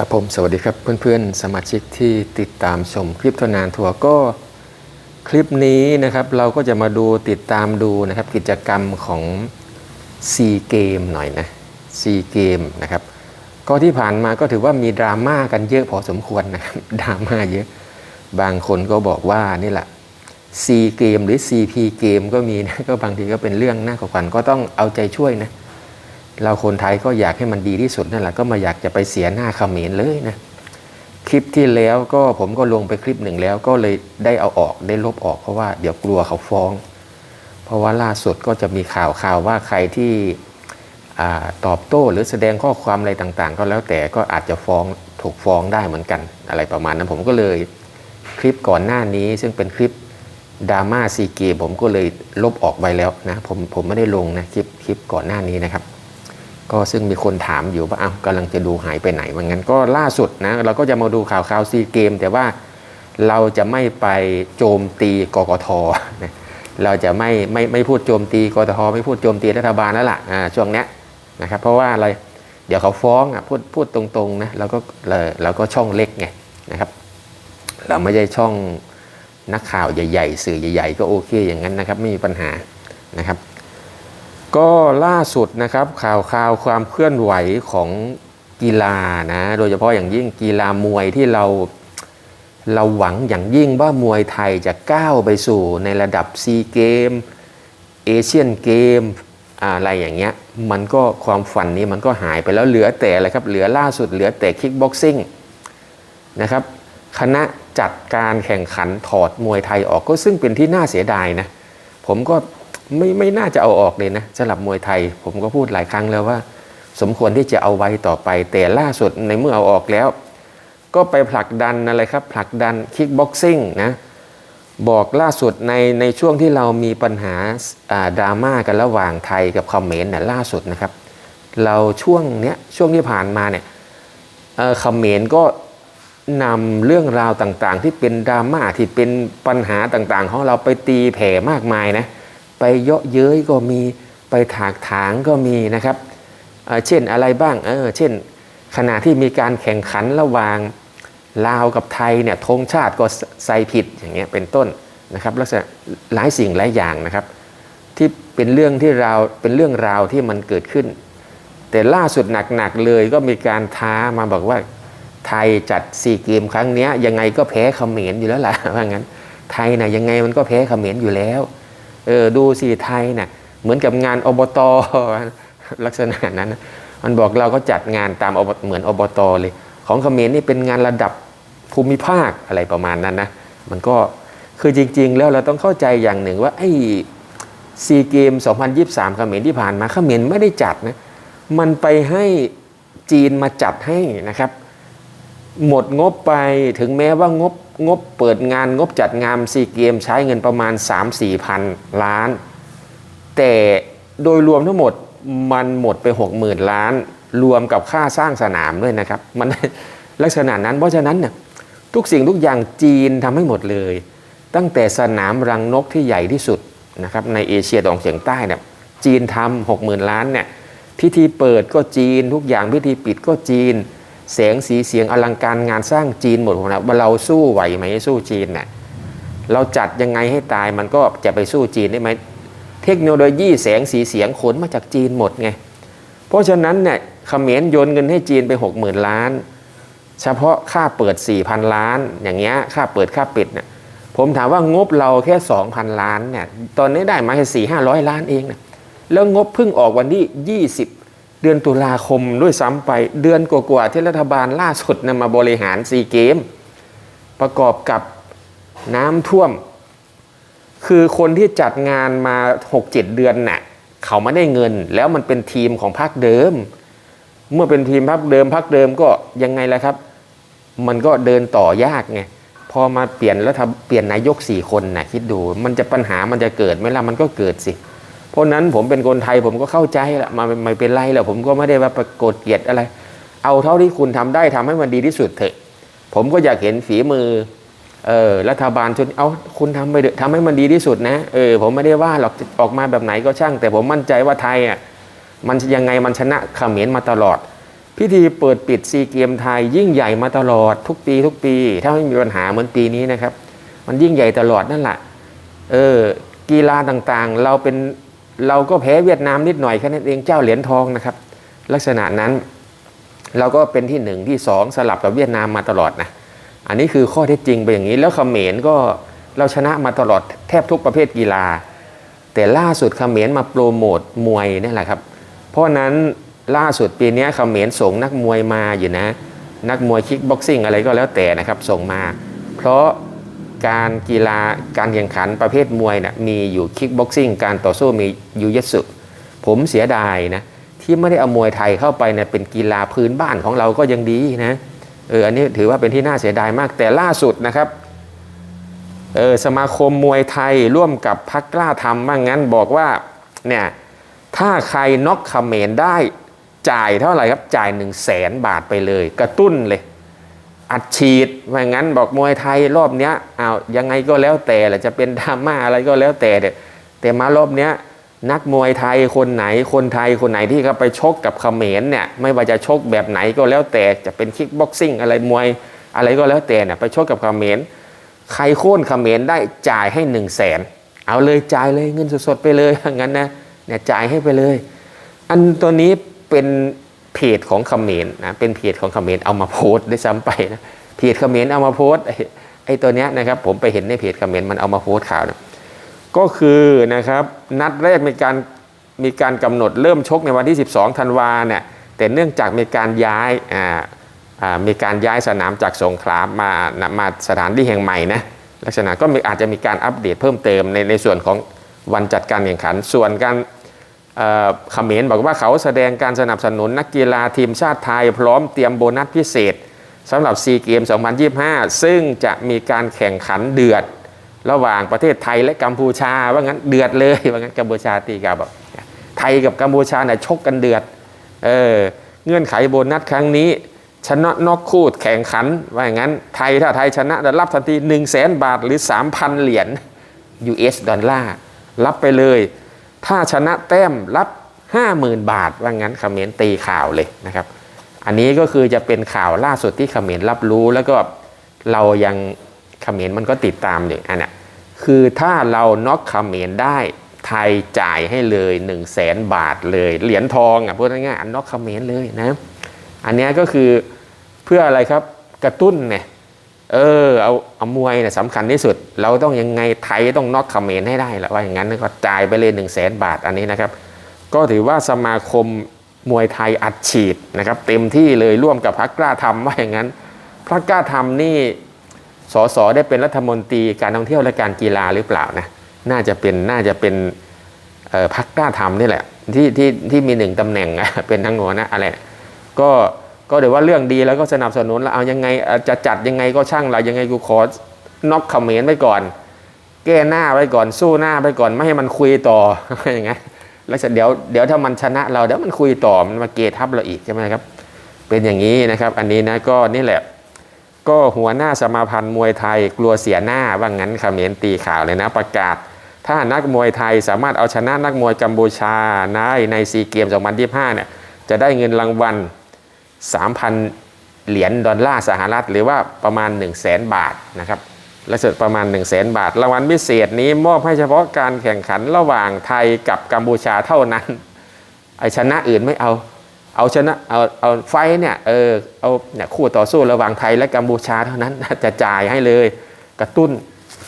ครับผมสวัสดีครับเพื่อนๆ สมาชิกที่ติดตามชมคลิปทนานทัวร์ก็คลิปนี้นะครับเราก็จะมาดูติดตามดูนะครับกิจกรรมของซีเกมหน่อยนะซีเกมนะครับก็ที่ผ่านมาก็ถือว่ามีดราม่ากันเยอะพอสมควรนะครับดราม่าเยอะ บางคนก็บอกว่านี่แหละซีเกมหรือ CP เกมก็มีนะก็บางทีก็เป็นเรื่องน่าขวัญก็ต้องเอาใจช่วยนะ เราคนไทยก็อยากให้มันดีที่สุดนั่นแหละก็มาอยากจะไปเสียหน้าเขมรเลยนะคลิปที่แล้วก็ผมก็ลงไปคลิปหนึ่งแล้วก็เลยได้เอาออกได้ลบออกเพราะว่าเดี๋ยวกลัวเขาฟ้อง เพราะว่าล่าสุดก็จะมีข่าวข่าวว่าใครที่ตอบโต้หรือแสดงข้อความอะไรต่างๆ ก็แล้วแต่ก็อาจจะฟ้องถูกฟ้องได้เหมือนกันอะไรประมาณนั้นผมก็เลยคลิปก่อนหน้านี้ซึ่งเป็นคลิปดราม่าซีเกผมก็เลยลบออกไปแล้วนะผมผมไม่ได้ลงนะคลิปคลิปก่อนหน้านี้นะครับ ก็ซึ่งมีคนถามอยู่ว่าอ้าวกำลังจะดูหายไปไหนว่างั้นก็ล่าสุดนะเราก็จะมาดูข่าวข่าวซีเกม แต่ว่าเราจะไม่ไปโจมตีกกทนะเราจะไม่ไม่ไม่พูดโจมตีกกทไม่พูดโจมตีรัฐบาลแล้วล่ะอ่าช่วงเนี้ยนะครับเพราะว่าอะไรเดี๋ยวเขาฟ้องอะพูดพูดตรงๆนะเราก็เราเราก็ช่องเล็กไงนะครับเราไม่ใช่ช่องนักข่าวใหญ่ ๆ สื่อใหญ่ ๆ ก็โอเคอย่างนั้นนะครับไม่มีปัญหานะครับ ก็ล่าสุดนะครับข่าวข่าวความเคลื่อนไหวของกีฬานะ โดยเฉพาะอย่างยิ่งกีฬามวยที่เราเราหวังอย่างยิ่งว่ามวยไทยจะก้าวไปสู่ในระดับซีเกมเอเชียนเกมอะไรอย่างเงี้ยมันก็ความฝันนี้มันก็หายไปแล้วเหลือแต่อะไรครับเหลือล่าสุดเหลือแต่คิกบ็อกซิ่งนะครับคณะจัดการแข่งขันถอดมวยไทยออกก็ซึ่งเป็นที่น่าเสียดายนะผมก็ ไม่ไม่น่าจะเอาออกเลยนะสำหรับมวยไทย ผมก็พูดหลายครั้งแล้วว่า สมควรที่จะเอาไว้ต่อไป แต่ล่าสุดในเมื่อเอาออกแล้ว ก็ไปผลักดันอะไรครับ ผลักดันคิกบ็อกซิ่งนะบอกล่าสุดในในช่วงที่เรามีปัญหาดราม่ากันระหว่างไทยกับคอมเขมรเนี่ยล่าสุดนะครับ เราช่วงเนี้ยช่วงที่ผ่านมาเนี่ยคอมเขมรก็นำเรื่องราวต่างๆ ที่เป็นดราม่าที่เป็นปัญหาต่างๆ ของเราไปตีแผ่มากมายนะ ไปเยาะเย้ยก็มีไปถากถางก็มีนะครับเเช่นอะไรบ้างเออเช่น ขณะที่มีการแข่งขันระหว่างลาวกับไทยเนี่ยธงชาติก็ใส่ผิดอย่างเงี้ยเป็นต้นนะครับลักษณะหลายสิ่งหลายอย่างนะครับ ที่เป็นเรื่องที่เราเป็นเรื่องราวที่มันเกิดขึ้น แต่ล่าสุดหนักๆเลยก็มีการท้ามาบอกว่าไทยจัดซีเกมครั้งนี้ยังไงก็แพ้เขมรอยู่แล้วล่ะว่างั้นไทยนะยังไงมันก็แพ้เขมรอยู่แล้ว เออดูสิไทยเนะ่ยเหมือนกับงานอบตลักษณะนั้นนะมันบอกเราก็จัดงานตามอบเหมือนอบตเลย ของเขมรนี่เป็นงานระดับภูมิภาคอะไรประมาณนั้นนะมันก็คือจริง ๆ แล้วเราต้องเข้าใจอย่างหนึ่งว่าไอ้ซีเกม 2023เขมรที่ผ่านมาเขมรไม่ได้จัดนะมันไปให้จีนมาจัดให้นะครับ หมดงบไปถึงแม้ว่างบงบเปิดงานงบจัดงานซีเกมใช้เงินประมาณ 3-4พันล้าน แต่โดยรวมทั้งหมดมันหมดไป 60,000 ล้าน รวมกับค่าสร้างสนามด้วยนะครับ มันลักษณะนั้นเพราะฉะนั้นเนี่ยทุกสิ่งทุกอย่างจีนทำให้หมดเลย ตั้งแต่สนามรังนกที่ใหญ่ที่สุดนะครับในเอเชียตะวันออกเฉียงใต้เนี่ยจีนทำหกหมื่นล้านเนี่ยพิธีเปิดก็จีนทุกอย่างพิธีปิดก็จีน แสงสีเสียงอลังการงานสร้างจีนหมดนะว่าเราสู้ไหวไหมสู้จีนเนะ่ยเราจัดยังไงให้ตายมันก็จะไปสู้จีนได้ไหมเทคโนโลยีแสงสีเสียงขนมาจากจีนหมดไงเพราะฉะนั้นเนี่ยเขมรโยนเงินให้จีนไป 6 0,000 ล้าน เฉพาะค่าเปิด 4,000 ล้าน อย่างเงี้ยค่าเปิดค่าปิดเนี่ยผมถามว่างบเราแค่ 2,000 ล้านเนี่ยตอนนี้ได้มาแค่สี่ห้าร้อยล้านเองนะแล้วงบเพิ่งออกวันที่20 เดือนตุลาคมด้วยซ้ำไปเดือนกว่าๆที่รัฐบาลล่าสุดนำมาบริหารซีเกม ประกอบกับน้ำท่วม คือคนที่จัดงานมา 6-7 เดือนน่ะเขาไม่ได้เงิน แล้วมันเป็นทีมของพรรคเดิม เมื่อเป็นทีมพรรคเดิมพรรคเดิมก็ยังไงล่ะครับ มันก็เดินต่อยากไงพอมาเปลี่ยนแล้วทำเปลี่ยนนายกสี่คนนะคิดดู มันจะปัญหามันจะเกิดไหมล่ะมันก็เกิดสิ เพราะนั้นผมเป็นคนไทยผมก็เข้าใจละมาไม่เป็นไรแล้วผมก็ไม่ได้ว่าประกฏเกลียดอะไร เอาเท่าที่คุณทำได้ทำให้มันดีที่สุดเถอะ ผมก็อยากเห็นฝีมือเออรัฐบาลชุดเอาคุณทำไปเถอะทำให้มันดีที่สุดนะเออผมไม่ได้ว่าหรอกออกมาแบบไหนก็ช่าง แต่ผมมั่นใจว่าไทยอะมันยังไงมันชนะเขมรมาตลอด พิธีเปิดปิดซีเกมไทยยิ่งใหญ่มาตลอดทุกปีทุกปี ถ้าไม่มีปัญหาเหมือนปีนี้นะครับ มันยิ่งใหญ่ตลอดนั่นแหละเออกีฬาต่างๆ เราเป็น เราก็แพ้เวียดนามนิดหน่อยแค่นั้นเองเจ้าเหรียญทองนะครับ ลักษณะนั้นเราก็เป็นที่หนึ่งที่สองสลับกับเวียดนามมาตลอดนะอันนี้คือข้อเท็จจริงไปอย่างนี้ แล้วเขมรก็เราชนะมาตลอดแทบทุกประเภทกีฬา แต่ล่าสุดเขมรมาโปรโมทมวยนี่แหละครับ เพราะฉะนั้นล่าสุดปีนี้เขมรส่งนักมวยมาอยู่นะ นักมวยคิกบ็อกซิ่งอะไรก็แล้วแต่นะครับส่งมา เพราะ การกีฬาการแข่งขันประเภทมวยนะ่ะมีอยู่คิกบ็อกซิ่งการต่อสู้มียูยิสึผมเสียดายนะที่ไม่ได้เอามวยไทยเข้าไปเนะเป็นกีฬาพื้นบ้านของเราก็ยังดีนะเอออันนี้ถือว่าเป็นที่น่าเสียดายมากแต่ล่าสุดนะครับเออสมาคมมวยไทยร่วมกับพักกล้าทำว่างั้นบอกว่าเนี่ยถ้าใครน็อกเขมรได้จ่ายเท่าไหร่ครับจ่าย 1 0 0 0 0แสนบาทไปเลย กระตุ้นเลย อัดฉีดว่างั้นบอกมวยไทยรอบเนี้ยเอายังไงก็แล้วแต่แหละจะเป็นดราม่าอะไรก็แล้วแต่เด็แต่มารอบเนี้ยนักมวยไทยคนไหนคนไทยคนไหนที่เขาไปชกกับเขมรเนี่ยไม่ว่าจะชกแบบไหนก็แล้วแต่จะเป็นคิกบ็อกซิ่งอะไรมวยอะไรก็แล้วแต่เนี่ยไปชกกับเขมรใครโค่นเขมรได้จ่ายให้หนึ่งแสนเอาเลยจ่ายเลยเงินสดๆไปเลยอย่างนั้นนะเนี่ยจ่ายให้ไปเลย อันตัวนี้เป็น เพจของเขมรนะเป็นเพจของเขมรเอามาโพสต์ได้ซ้ำไปนะเพจเขมรเอามาโพสต์ไอ้ตัวเนี้ยนะครับผมไปเห็นในเพจเขมรมันเอามาโพสต์ข่าวนะก็คือนะครับนัดแรกมีการมีการกำหนดเริ่มชกในวันที่ 12ธันวาเนี่ยแต่เนื่องจากมีการย้ายอ่ามีการย้ายสนามจากสงขลามานะมาสถานที่แห่งใหม่นะลักษณะก็มีอาจจะมีการอัปเดตเพิ่มเติมในในส่วนของวันจัดการแข่งขัน ส่วนการ เขมรบอกว่าเขาแสดงการสนับสนุนนักกีฬาทีมชาติไทย พร้อมเตรียมโบนัสพิเศษสำหรับซีเกม 2025 ซึ่งจะมีการแข่งขันเดือด ระหว่างประเทศไทยและกัมพูชา ว่างั้นเดือดเลยว่างั้นกัมพูชาตีกับแบอกไทยกับกัมพูชาเนี่ยชกกันเดือดเออเงื่อนไขโบนัสครั้งนี้ชนะนอกคู่แข่งขัน ว่าอย่างนั้น ไทยถ้าไทยชนะจะรับทันที1 0 0 0 0แบาทหรือ 3,000 เหรียญ US ดอลลาร์รับไปเลย ถ้าชนะแต้มรับ50,000 บาท ว่างั้นเขมรตีข่าวเลยนะครับ อันนี้ก็คือจะเป็นข่าวล่าสุดที่เขมรรับรู้แล้วก็เรายังเขมรมันก็ติดตามอยู่อันนี้คือถ้าเราน็อกเขมรได้ไทยจ่ายให้เลย 1 0 0 0 0แสนบาทเลย เหรียญทองอะพูดง่ายๆอันน็อกเขมรเลยนะ อันนี้ก็คือเพื่ออะไรครับกระตุ้นเนี่ย เออเอาเอามวยเนี่ยสำคัญที่สุด เราต้องยังไงไทยต้องน็อกเขมรให้ได้ละว่าอย่างนั้นก็จ่ายไปเลย1นึ่งแสนบาทอันนี้นะครับ ก็ถือว่าสมาคมมวยไทยอัดฉีดนะครับ เต็มที่เลยร่วมกับพรรคกล้าทำว่าอย่างนั้นพรรคกล้าทำนี่สสได้เป็นรัฐมนตรีการท่องเที่ยวและการกีฬาหรือเปล่านะน่าจะเป็นน่าจะเป็นออพรรคกล้าทำนี่แหละที่ที่ที่มีหนึ่งตำแหน่งเป็นทั้งหัวนะอะไรก็ ก็เดี๋ยวว่าเรื่องดีแล้วก็สนับสนุนแล้วเอายังไงจะจัดยังไงก็ช่างเรายังไงกูขอน็อกเขมรไว้ก่อน แก้หน้าไว้ก่อนสู้หน้าไว้ก่อนไม่ให้มันคุยต่ออย่างเงี้ยแล้วเดี๋ยวเดี๋ยวถ้ามันชนะเราเดี๋ยวมันคุยต่อมันมาเกทับเราอีกใช่ไหมครับ เป็นอย่างนี้นะครับ อันนี้นะก็นี่แหละ ก็หัวหน้าสมาพันธ์มวยไทยกลัวเสียหน้าว่างั้นเขมรตีข่าวเลยนะประกาศ ถ้านักมวยไทยสามารถเอาชนะนักมวยกัมพูชาได้ในซีเกม2025เนี่ยจะได้เงินรางวัล 3,000 เหรียญดอลลาร์สหรัฐ หรือว่าประมาณ 1 0 0 0 0แสนบาทนะครับและเสร็จประมาณ 1 0 0 0 0แสนบาท รางวัลพิเศษนี้มอบให้เฉพาะการแข่งขันระหว่างไทยกับกัมพูชาเท่านั้น ไอชนะอื่นไม่เอา เอาชนะ เอา เอาไฟเนี่ย เออ เอาเนี่ยคู่ต่อสู้ระหว่างไทยและกัมพูชาเท่านั้น จะจ่ายให้เลย กระตุ้น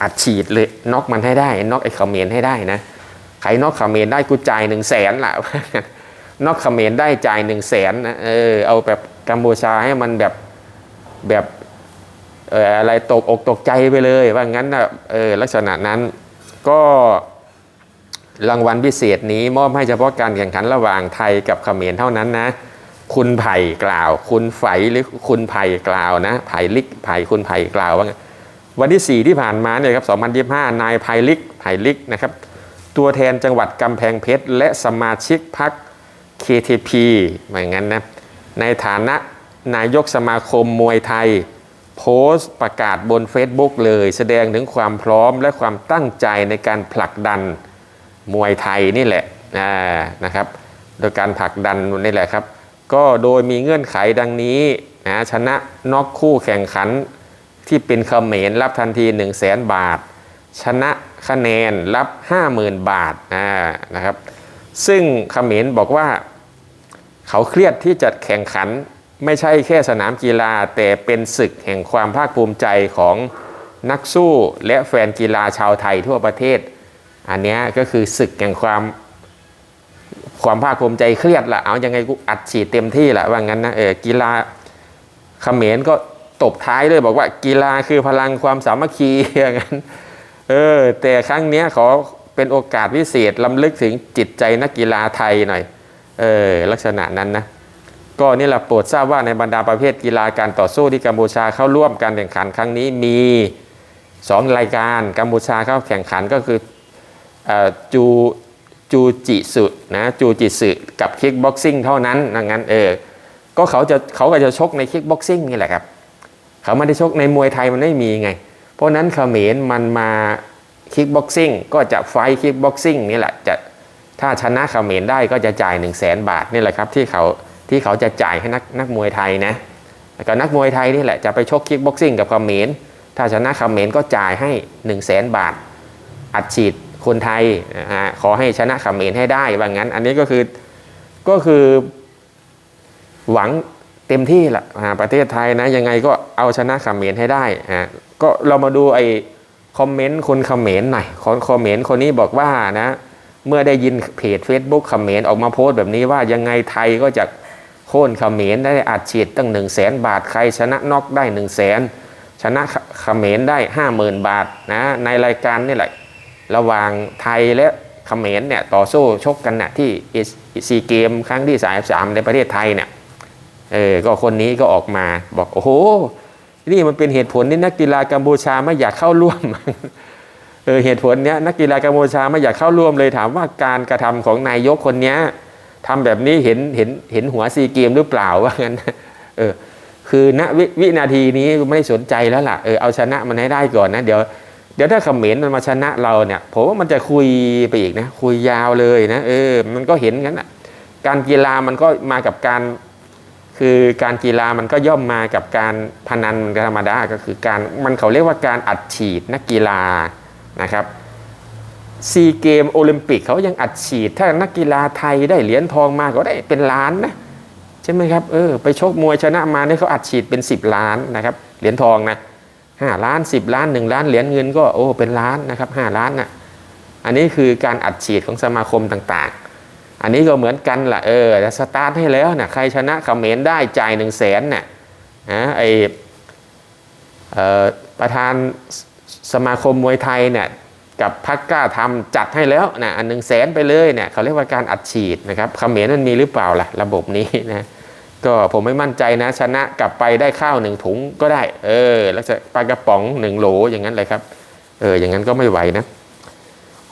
อัดฉีดเลย น็อกมันให้ได้ น็อกไอ้เขมรให้ได้นะ ใครน็อกเขมรได้กูจ่ายหนึ่งแสนละ นอกเขมรได้จ่ายหนึ่งแสนนะเออเอาแบบกัมพูชาให้มันแบบแบบเอออะไรตกอกตกใจไปเลยว่างั้นนะเออลักษณะนั้นก็รางวัลพิเศษนี้มอบให้เฉพาะการแข่งขันระหว่างไทยกับเขมรเท่านั้นนะ คุณไผ่กล่าว คุณไฝหรือคุณไผ่กล่าวนะไผ่ลิกไผ่คุณไผ่กล่าวว่างั้นวันที่ 4 ที่ผ่านมาเนี่ยครับ2025 นายไผ่ลิกไผ่ลิกนะครับ ตัวแทนจังหวัดกำแพงเพชร และสมาชิกพรรค KTP ว่าอย่างนั้นนะ ในฐานะนายกสมาคมมวยไทย โพสต์ประกาศบน Facebook เลย แสดงถึงความพร้อมและความตั้งใจในการผลักดันมวยไทยนี่แหละนะครับ โดยการผลักดันนี่แหละครับ ก็โดยมีเงื่อนไขดังนี้นะชนะน็อกคู่แข่งขันที่เป็นเขมรรับทันที 1 0 0 0 0แบาท ชนะคะแนนรับ 50,000 บาทนะครับ ซึ่งเขมรบอกว่า เขาเครียดที่จะแข่งขันไม่ใช่แค่สนามกีฬา แต่เป็นศึกแห่งความภาคภูมิใจของนักสู้และแฟนกีฬาชาวไทยทั่วประเทศ อันนี้ก็คือศึกแห่งความความภาคภูมิใจเครียดละเอายังไงกูอัดฉีดเต็มที่ละว่างั้นนะเออกีฬาเขมรก็ตบท้ายเลยบอกว่ากีฬาคือพลังความสามัคคีอย่างนั้นเออแต่ครั้งเนี้ยขอ เป็นโอกาสพิเศษลำลึกถึงจิตใจนักกีฬาไทยหน่อยเออลักษณะนั้นนะก็นี่แหละโปรดทราบว่าในบรรดาประเภทกีฬาการต่อสู้ที่กัมพูชาเข้าร่วมการแข่งขันครั้งนี้มี 2 รายการกัมพูชาเข้าแข่งขันก็คืออจูจูจิสึนะจูจิสึกับคิกบ็อกซิ่งเท่านั้นดังนั้นเออก็เขาจะเขาก็จะชกในคิกบ็อกซิ่งนี่แหละครับ เขาไม่ได้ชกในมวยไทยมันไม่มีไง เพราะนั้นเขมรมันมา คิกบ็อกซิ่งก็จะไฟคิกบ็อกซิ่งนี่แหละจะถ้าชนะเขมรได้ก็จะจ่าย 1 0 0 0 0แสนบาทนี่แหละครับที่เขาที่เขาจะจ่ายให้นักนักมวยไทยนะแล้วก็นักมวยไทยนี่แหละจะไปชกคิกบ็อกซิ่งกับเขมรถ้าชนะเขมรก็จ่ายให้ 1 0 0 0 0แสนบาท อัดฉีดคนไทยนะฮะขอให้ชนะเขมรให้ได้ว่างั้น อันนี้ก็คือก็คือหวังเต็มที่ละอ่าประเทศไทยนะยังไงก็เอาชนะเขมรให้ได้ฮะก็เรามาดูไอ้ คอมเมนต์คนเขมรหน่อยคนคอมเมนต์คนนี้บอกว่านะ เมื่อได้ยินเพจ Facebook เขมรออกมาโพสต์แบบนี้ว่ายังไงไทยก็จะโค่นเขมรได้อัดฉีดตั้ง1 0 0 0 0แสนบาทใครชนะน็อกได้1 0 0 0 0แสนชนะเขมรได้ 50,000 บาทนะในรายการนี่แหละระหว่างไทยและเขมรเนี่ยต่อสู้ชกกันนะที่ซีเกมครั้งที่ 33 ในประเทศไทยเนี่ยเออก็คนนี้ก็ออกมาบอกโอ้โห นี่มันเป็นเหตุผลที่นักกีฬากัมพูชาไม่อยากเข้าร่วมเออเหตุผลเนี้ยนักกีฬากัมพูชาไม่อยากเข้าร่วมเลยถามว่าการกระทำของนายกคนเนี้ยทำแบบนี้เห็นเห็นเห็นหัวซีเกมหรือเปล่าว่างั้นเออคือณววินาทีนี้ไม่ได้สนใจแล้วล่ะเออเอาชนะมันให้ได้ก่อนนะเดี๋ยวเดี๋ยวถ้าเขมรมันมาชนะเราเนี่ยผมว่ามันจะคุยไปอีกนะคุยยาวเลยนะเออมันก็เห็นงั้นอะการกีฬามันก็มากับการ คือการกีฬามันก็ย่อมมากับการพนันธรรมดาก็คือการมันเขาเรียกว่าการอัดฉีดนักกีฬานะครับซีเกมโอลิมปิกเขายังอัดฉีด ถ้านักกีฬาไทยได้เหรียญทองมาก็ได้เป็นล้านนะใช่ไหมครับเออไปชกมวยชนะมาเนี่ยเขาอัดฉีดเป็น 10 ล้านนะครับเหรียญทองนะห้าล้านสิบล้านหนึ่งล้านเหรียญเงินก็โอ้เป็นล้านนะครับห้าล้านนะ่ะอันนี้คือการอัดฉีดของสมาคมต่างๆ อันนี้ก็เหมือนกันละ่ะเออสตาร์ทให้แล้วนะใครชนะเขมรได้จ่ายหนึ่งแสนน่ะนะไอเออประธานสมาคมมวยไทยเนี่ยกับพักกล้าทำจัดให้แล้วนะอันหนึ่งแสนไปเลยเนี่ยเขาเรียกว่าการอัดฉีดนะครับเขมรมันมีหรือเปล่าล่ะระบบนี้นะก็ผมไม่มั่นใจนะชนะกลับไปได้ข้าวหนึ่งถุงก็ได้ เออแล้วจะปลากระป๋องหนึ่งโหลอย่างนั้นเลยครับเอออย่างนั้นก็ไม่ไหวนะ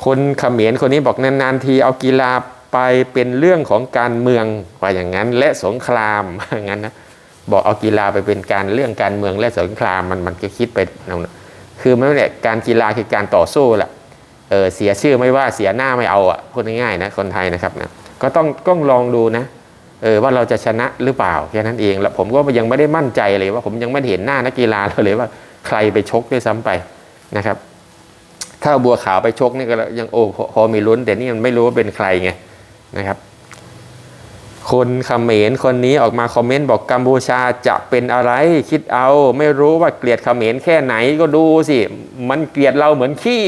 คนเขมรคนนี้บอกนานๆทีเอากีฬา ไปเป็นเรื่องของการเมืองว่าอย่างนั้น และสงครามอย่างนั้นนะบอกเอากีฬาไปเป็นการเรื่องการเมืองและสงครามมันมันก็คิดไปคือไม่เนี่ยการกีฬาคือการต่อสู้แหละเออเสียชื่อไม่ว่าเสียหน้าไม่เอาอะพูดง่ายๆนะคนไทยนะครับนะก็ต้องต้องลองดูนะเออว่าเราจะชนะหรือเปล่าแค่นั้นเองแล้วผมก็ยังไม่ได้มั่นใจเลยว่าผมยังไม่เห็นหน้านักกีฬาเลยว่าใครไปชกด้วยซ้ำไปนะครับ ถ้าบัวขาวไปชกนี่ก็ยังโอ้พอมีลุ้นแต่นี่มันไม่รู้ว่าเป็นใครไง นะครับคนเขมรคนนี้ออกมาคอมเมนต์บอกกัมพูชาจะเป็นอะไรคิดเอา ไม่รู้ว่าเกลียดเขมรแค่ไหนก็ดูสิ มันเกลียดเราเหมือนขี้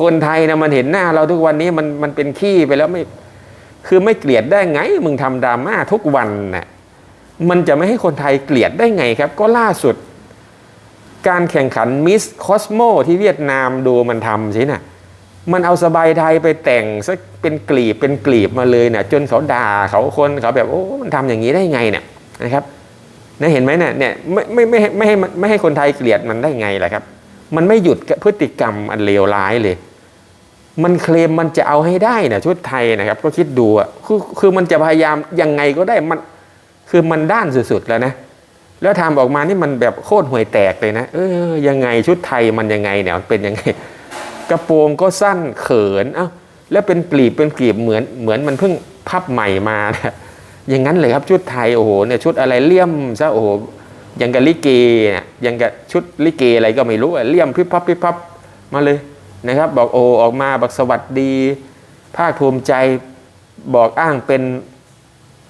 คนไทยนะมันเห็นหน้าเราทุกวันนี้มันมันเป็นขี้ไปแล้วไม่คือไม่เกลียดได้ไง มึงทำดราม่าทุกวันนะ่ะมันจะไม่ให้คนไทยเกลียดได้ไงครับ ก็ล่าสุด การแข่งขันมิสคอสโมที่เวียดนามดูมันทำสินะ่ะ มันเอาสบายไทยไปแต่งสักเป็นกลีบเป็นกลีบมาเลยเนะ่ยจนเขาด่าเขาคนเขาแบบโอ้มันทำอย่างนี้ได้ไงเนี่ยนะครับนะเห็นไหมเนี่ยเนี่ยไม่ไม่ไม่ไม่ให้ไม่ให้คนไทยเกลียดมันได้ไงล่ะครับ มันไม่หยุดพฤติกรรมอันเลวร้ายเลย มันเคลมมันจะเอาให้ได้นะชุดไทยนะครับ ก็คิดดูอะคือคือมันจะพยายามยังไงก็ได้มันคือมันด้านสุดๆแล้วนะแล้วทำออกมานี่มันแบบโคตรห่วยแตกเลยนะเออยังไงชุดไทยมันยังไงเนี่ยมันเป็นยังไง กระโปรงก็สั้นเขินเอ้าแล้วเป็นกลีบเป็นกลีบเหมือนเหมือนมันเพิ่งพับใหม่มานะอย่างนั้นเลยครับชุดไทยโอ้โหเนี่ยชุดอะไรเลี่ยมซะโอ้โหยังกับลิเกเนี่ยยังกับชุดลิเกอะไรก็ไม่รู้อะเลี่ยมพิบพับพิบพับมาเลยนะครับ บอกโอออกมาบอกสวัสดี ภาคภูมิใจบอกอ้างเป็น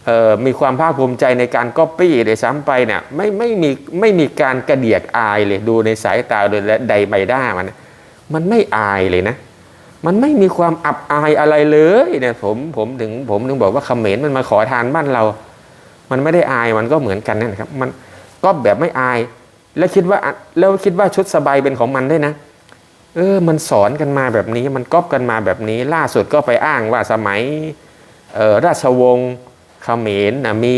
เอ่อมีความภาคภูมิใจในการก๊อปปี้เลยซ้ำไปเนี่ยไม่ไม่มีไม่มีการกระเดียกอายเลยดูในสายตาโดยและใดใบด้ามัน มันไม่อายเลยนะ มันไม่มีความอับอายอะไรเลยเนี่ยผมผมถึงผมถึงบอกว่าเขมรมันมาขอทานบ้านเรา มันไม่ได้อายมันก็เหมือนกันนั่นะครับ มันก็แบบไม่อาย แล้วคิดว่าแล้วคิดว่าชุดสบายเป็นของมันได้นะเออ มันสอนกันมาแบบนี้ มันก๊อปกันมาแบบนี้ ล่าสุดก็ไปอ้างว่าสมัยออราชวงศ์เขมรนะมี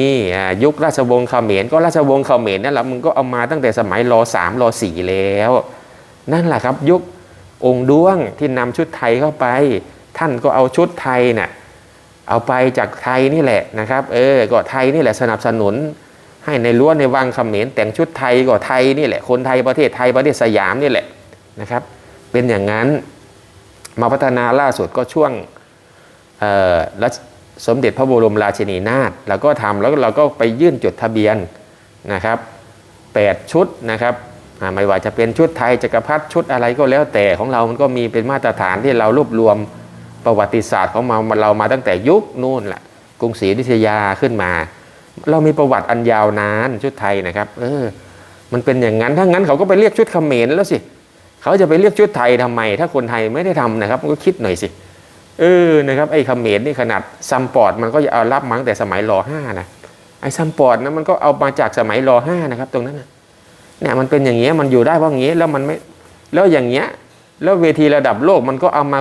ยุคราชวงศ์เขมรก็ราชวงศ์เขมรนั่นแหละมึงก็เอามาตั้งแต่สมัยรสามรสี่แล้ว นั่นแหละครับ ยุค องค์ด้วงที่นำชุดไทยเข้าไป ท่านก็เอาชุดไทยน่ะเอาไปจากไทยนี่แหละนะครับ เออก็ไทยนี่แหละสนับสนุน ให้ในรั้วในวังเขมรแต่งชุดไทยก็ไทยนี่แหละคนไทยประเทศไทยประเทศสยามนี่แหละนะครับ เป็นอย่างนั้นมาพัฒนาล่าสุดก็ช่วงเออรัชสมเด็จพระบรมราชินีนาถเราก็ทำแล้วเราก็ไปยื่นจดทะเบียนนะครับ 8 ชุดนะครับ ไม่ว่าจะเป็นชุดไทยจักรพรรดิชุดอะไรก็แล้วแต่ของเรามันก็มีเป็นมาตรฐานที่เรารวบรวมประวัติศาสตร์ของเราเรามาตั้งแต่ยุคนู่นแหละกรุงศรีอยุธยาขึ้นมา เรามีประวัติอันยาวนานชุดไทยนะครับ เออ มันเป็นอย่างนั้นถ้างั้นเขาก็ไปเรียกชุดเขมรแล้วสิเขาจะไปเรียกชุดไทยทำไม ถ้าคนไทยไม่ได้ทำนะครับก็คิดหน่อยสิเออนะครับไอ้เขมรนี่ขนาดซัมปอร์ตมันก็เอารับมาตั้งแต่สมัยรห้านะไอ้ซัมปอร์ตนะมันก็เอามาจากสมัยรห้านะครับ ตรงนั้นนะ เนี่ยมันเป็นอย่างเงี้ยมันอยู่ได้เพราะอย่างเงี้ยแล้วมันไม่แล้วอย่างเงี้ยแล้วเวทีระดับโลกมันก็เอามา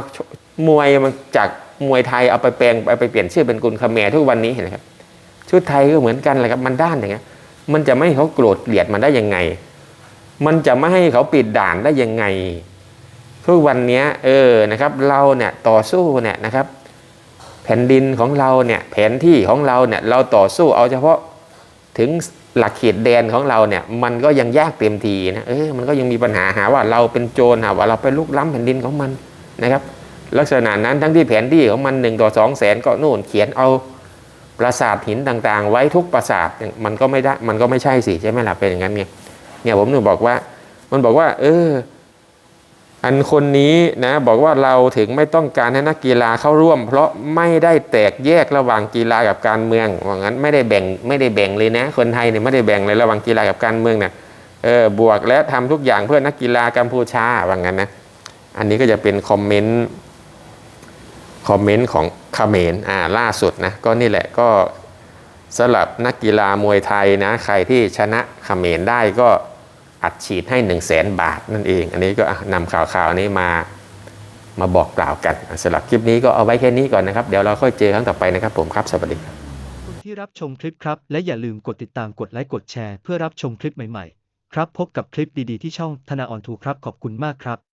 มวยมันจากมวยไทยเอาไปแปลงเอาไปเปลี่ยนชื่อเป็นกุลเขมรทุกวันนี้เห็นไหมครับชุดไทยก็เหมือนกันแหละครับมันด้านอย่างเงี้ยมันจะไม่ให้เขาโกรธเกลียดมันได้ยังไง มันจะไม่ให้เขาปิดด่านได้ยังไง ทุกวันนี้เออนะครับ เราเนี่ยต่อสู้เนี่ยนะครับ แผ่นดินของเราเนี่ยแผนที่ของเราเนี่ยเราต่อสู้เอาเฉพาะ ถึงหลักเขตแดนของเราเนี่ยมันก็ยังยากเต็มทีนะเออมันก็ยังมีปัญหาหาว่าเราเป็นโจรหาว่าเราไปลุกล้ำแผ่นดินของมันนะครับ ลักษณะนั้นทั้งที่แผนที่ของมันหนึ่งต่อสองแสนก็นู่นเขียนเอาปราสาทหินต่างๆ ไว้ทุกปราสาทมันก็ไม่ได้มันก็ไม่ใช่สิใช่ไหมล่ะเป็นอย่างนั้นไงเนี่ยผมถึงบอกว่ามันบอกว่า เออ อันคนนี้นะบอกว่าเราถึงไม่ต้องการให้นักกีฬาเข้าร่วม เพราะไม่ได้แตกแยกระหว่างกีฬากับการเมืองว่างั้นไม่ได้แบ่งไม่ได้แบ่งเลยนะ คนไทยเนี่ยไม่ได้แบ่งเลยระหว่างกีฬากับการเมืองเนี่ยเออบวกและทำทุกอย่างเพื่อนักกีฬากัมพูชาว่างั้นนะอันนี้ก็จะเป็นคอมเมนต์คอมเมนต์ของเขมรอ่าล่าสุดนะก็นี่แหละก็สำหรับนักกีฬามวยไทยนะ ใครที่ชนะเขมรได้ก็ อัดฉีดให้ 1 0 0 0 0แสนบาทนั่นเอง อันนี้ก็นำข่าวข่าวนี้มามาบอกกล่าวกันสำหรับคลิปนี้ก็เอาไว้แค่นี้ก่อนนะครับ เดี๋ยวเราค่อยเจอครั้งต่อไปนะครับผมครับสวัสดีครับที่รับชมคลิปครับ และอย่าลืมกดติดตามกดไลค์กดแชร์เพื่อรับชมคลิปใหม่ๆ ครับพบกับคลิปดีๆที่ช่องธนาออนทูครับขอบคุณมากครับ